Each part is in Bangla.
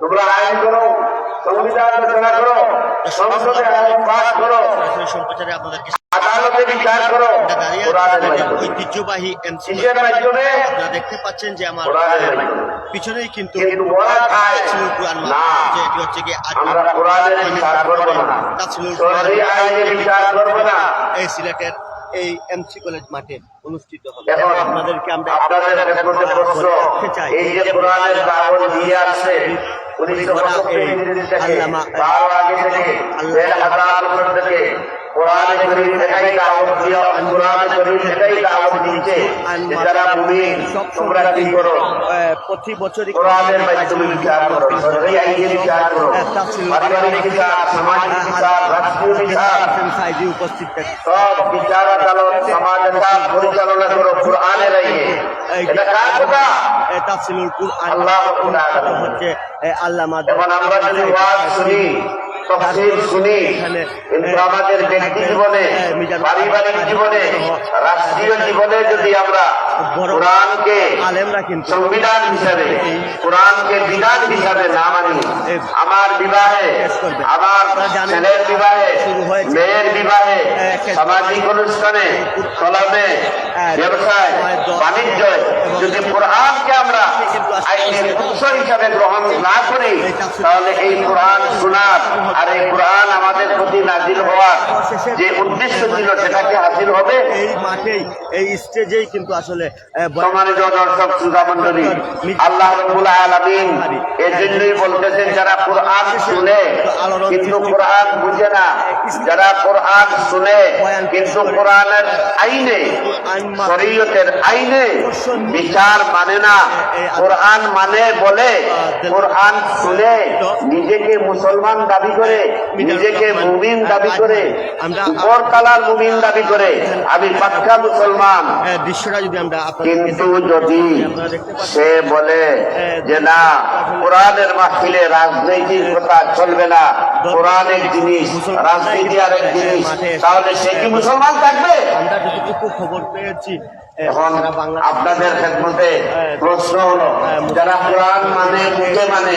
তোমরা আইন করো, সংবিধান রচনা করো, সংসদে আইন পাস করো, আদালতে বিচার দেখতে পাচ্ছেন যে আমার পিছনেই কিন্তু সিলেটের এই এমসি কলেজ মাঠে অনুষ্ঠিত হবে। আপনাদেরকে আমরা চাই। এই যে কোরআনের দাওয়াত দিয়ে আসছে উনিশশো পঁচাত্তর ইংরেজি থেকে তার আগে থেকে দেড় হাজার বছর কোরআন শরীফ থেকেই দাওয়াত দিয়ে কোরআন শরীফ থেকেই দাওয়াত দিচ্ছে যে যারা মুমিন তোমরা কি করো প্রতি বছরই কোরআনের মাধ্যমে বিচার করো সরকারি আইনে বিচার করো পারিবারিক বিচার সামাজিক বিচার রাষ্ট্রীয় বিচার হাসান উপস্থিত থাকেন সব বিচার আদালত সমাজের পরিচালনা করো কোরআনের আইনে এটা কার কথা কুরআন আল্লাহ হচ্ছে এ আল্লামা যেমন আমরা যদি ওয়াজ শুনি তফসির শুনি কিন্তু আমাদের ব্যক্তি জীবনে পারিবারিক জীবনে রাষ্ট্রীয় জীবনে যদি আমরা কোরআনকে সংবিধান হিসাবে কোরআনকে বিধান হিসাবে না মানি আমার বিবাহে আমার ছেলের বিবাহে মেয়ের বিবাহে সামাজিক অনুষ্ঠানে কলমে ব্যবসায় বাণিজ্য যদি কোরআনকে আমরা আইনের উৎস হিসাবে গ্রহণ না করি তাহলে এই কোরআন শোনার আর এই কোরআন আমাদের প্রতি নাজিল হওয়ার যে উদ্দেশ্য ছিল সেটাকে হাসিল হবে। এই মাঠেই এই স্টেজেই কিন্তু আসলে সম্মানিত দর্শক শ্রোতা মন্ডলী আল্লাহ রবুল আলমিন এর জন্যই বলতেছেন যারা কোরআন শুনে কিন্তু কোরআন বুঝে না যারা কোরআন শুনে কিন্তু কোরআনের আইনে শরীয়তের আইনে বিচার মানে না কোরআন মানে বলে কোরআন শুনে নিজেকে মুসলমান দাবি করে নিজেকে মুমিন দাবি করে উপর কালার মুমিন দাবি করে আমি পাক্কা মুসলমান। দৃশ্যটা যদি আমরা কিন্তু যদি সে বলে যে না কোরআনের মাহফিলে রাজনৈতিক কথা চলবে না কোরআন এক জিনিস রাজনীতি আর এক জিনিস তাহলে সে কি মুসলমান থাকবে? আমরা যতটুকু খবর পেয়েছি এখন আপনাদের ক্ষেত্রে প্রশ্ন হলো যারা কোরআন মানে মুখে মানে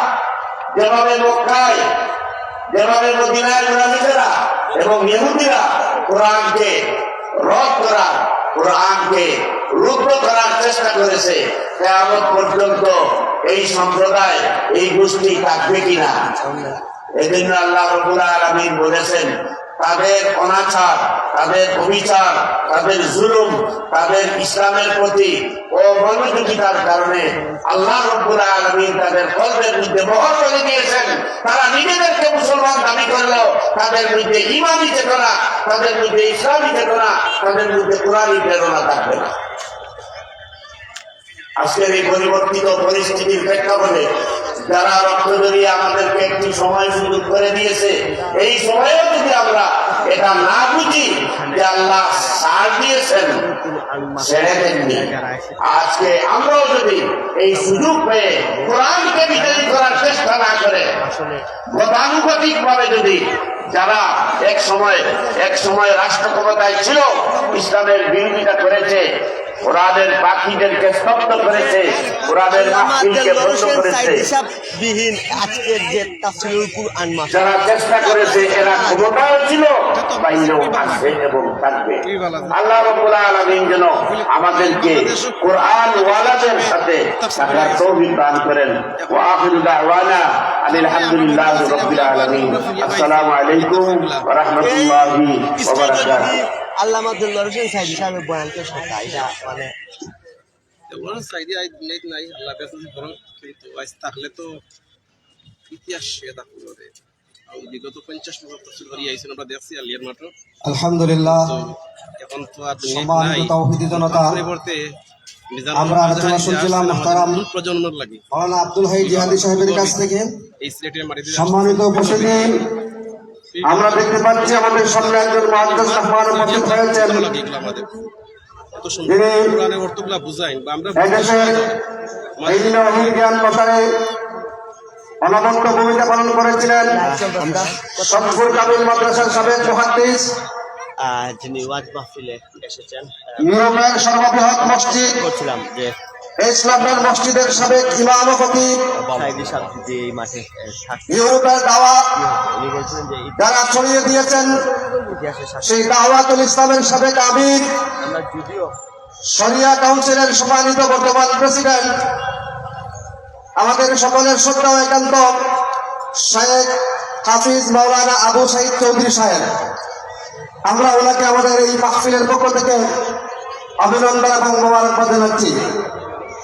যেভাবে মক্কায়, যেভাবে মদিনায় মুনাফিকেরা এবং ইহুদিরা কোরআনকে রদ করার, কোরআনকে রুদ্ধ করার চেষ্টা করেছে, কেয়ামত পর্যন্ত এই সম্প্রদায়, এই গোষ্ঠী থাকবে কিনা? এজন্য আল্লাহ রবুল আলমিন বলেছেন তাদের অনাচার, তাদের অবিচার, তাদের জুলুম, তাদের ইসলামের প্রতি ও মনোযোগিতার কারণে আল্লাহ রব্বুল আলমিন তাদের কল্পের মধ্যে বহর করে দিয়েছেন। তারা নিজেদেরকে মুসলমান দাবি করলেও তাদের মধ্যে ইমানি চেতনা, তাদের মধ্যে ইসলামী চেতনা, তাদের মধ্যে কোরআনই প্রেরণা থাকবে না। আজকের এই পরিবর্তিত পরিস্থিতির প্রেক্ষাপটে যারা রক্ত আমাদেরকে একটি সময় সুযোগ করে দিয়েছে, এই সময়েও যদি আমরা এটা না বুঝি যে আল্লাহ সার দিয়েছেন ছেড়ে দেননি। আজকে আমরাও যদি এই সুযোগ পেয়ে কোরআনকে বিতাড়িত করার চেষ্টা না করে গতানুগতিক ভাবে যদি যারা এক সময় এক সময় রাষ্ট্র ক্ষমতায় ছিল ইসলামের বিরোধিতা করেছে কোরআনের পাখিদেরকে স্তব্ধ করেছে কোরআনের মাহফিলকে বন্ধ করেছে। বিহীন আজকের যে তাফসিলুল কুরআন মাস যারা চেষ্টা করেছে এরা ক্ষমতাও ছিল বাইরেও আসবে এবং থাকবে। আল্লাহ রব্বুল আলামিন যেন আমাদেরকে কোরআন ওয়ালাদের সাথে থাকার তৌফিক দান করেন। ওয়া আখিরু দাওয়ানা আনিল হামদুলিল্লাহ রাব্বিল আলামিন। আসসালামু আলাইকুম ওয়া রাহমাতুল্লাহি ওয়া বারাকাতুহু। আল্লাহ আব্দুল্লাহ হোসেন সাইদি সাহেবের বয়ানকে শোনা এটা মানে ওনার সাইডে আজ নেই নাই আল্লাহ কাছে বরং কিন্তু আজ থাকলে তো ইতিহাস করে বিগত পঞ্চাশ বছর তফসিল করি আমরা দেখছি আলিয়ার মাত্র আলহামদুলিল্লাহ এখন তো আর সম্মানিত জনতা পরিবর্তে আমরা আলোচনা শুনছিলাম মোহতারাম প্রজন্মের লাগি। মৌলানা আব্দুল হাই জিহাদি সাহেবের কাছ থেকে। এই সিলেটের মাটিতে সম্মানিত উপস্থিতি। আমরা দেখতে পাচ্ছি আমাদের সামনে একজন মহাদ্দাস রহমান উপস্থিত হয়েছেন। অনবদ্য ভূমিকা পালন করেছিলেন। সতপুর কাবিল মাদ্রাসার সাবেক মহাদ্দিস আহ, যিনি ওয়াজ মাহফিলে এসেছেন ইউরোপের সর্ববৃহৎ মসজিদ। করছিলাম যে ইসলামের মসজিদের সাবেক ইমাম খতিব। যে এই মাঠে ইউরোপের দাওয়াত উনি বলছিলেন যে যারা ছড়িয়ে দিয়েছেন সেই দাওয়াতুল ইসলামের সাবেক আমির শরিয়া কাউন্সিলের সম্মানিত বর্তমান প্রেসিডেন্ট আমাদের সকলের শ্রদ্ধা একান্ত শেখ হাফিজ মাওলানা আবু সাইদ চৌধুরী সাহেব। আমরা ওনাকে আমাদের এই মাহফিলের পক্ষ থেকে অভিনন্দন এবং মোবারকবাদ জানাচ্ছি।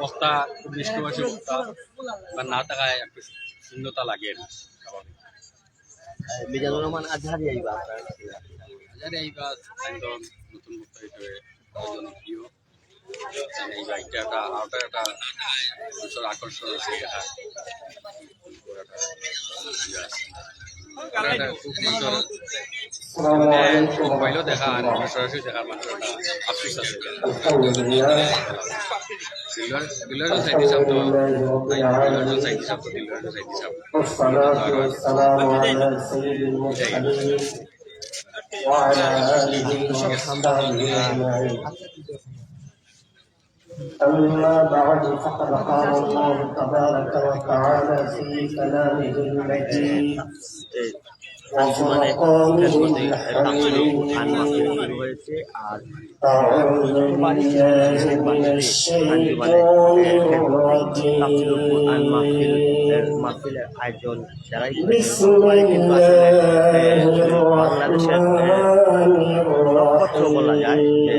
বস্তা খুব বৃষ্টিবাসী বস্তা বা না থাকায় একটু শূন্যতা লাগে আর কি, মিজানুর রহমান আজহারি আইবা হাজারে এই একদম নতুন বস্তা হিসেবে জনপ্রিয়। এই বাইকটা একটা আউটা একটা মানুষের আকর্ষণ আছে দেখা এটা খুব মানুষের মোবাইলও দেখা আর সরাসরি দেখার আফসোস আছে। દિલવાર દિલવાર સાહેબ સાહેબ તો દિલવાર સાહેબ સાહેબ તો દિલવાર સાહેબ સાહેબ أما بعد فقد قال الله تبارك وتعالى في كلامه المجيد মানে হান্ডিমানে হয়েছে। আর বাংলাদেশ হচ্ছে তাফসিল কোরআন মাহফিল মাহফিলের আয়োজন যারাই করে কিন্তু আসলে বাংলাদেশের নক্ষত্র বলা যায় যে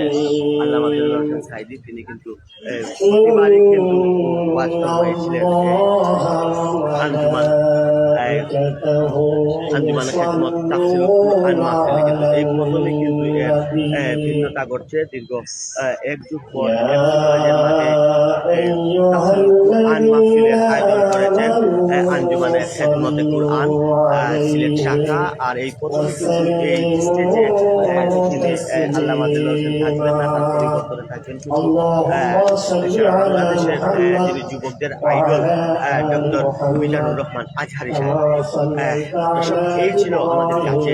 আল্লাহ হোসেন সাইদি তিনি কিন্তু প্রতিবারই কিন্তু হয়েছিলেন আঞ্জুমান আঞ্জুমানের খেদমত তাফসিল কোরআন মাহফিলে কিন্তু এই প্রথমে কিন্তু ভিন্নতা ঘটছে দীর্ঘ এক যুগ পর মাঝে তাফসিল মাহফিলের আয়োজন করেছেন। আঞ্জুমানের খেদমতে কুরআন সিলেট শাখা আর এই প্রথম এই স্টেজে তিনি আল্লাহ আমাদের কাছে।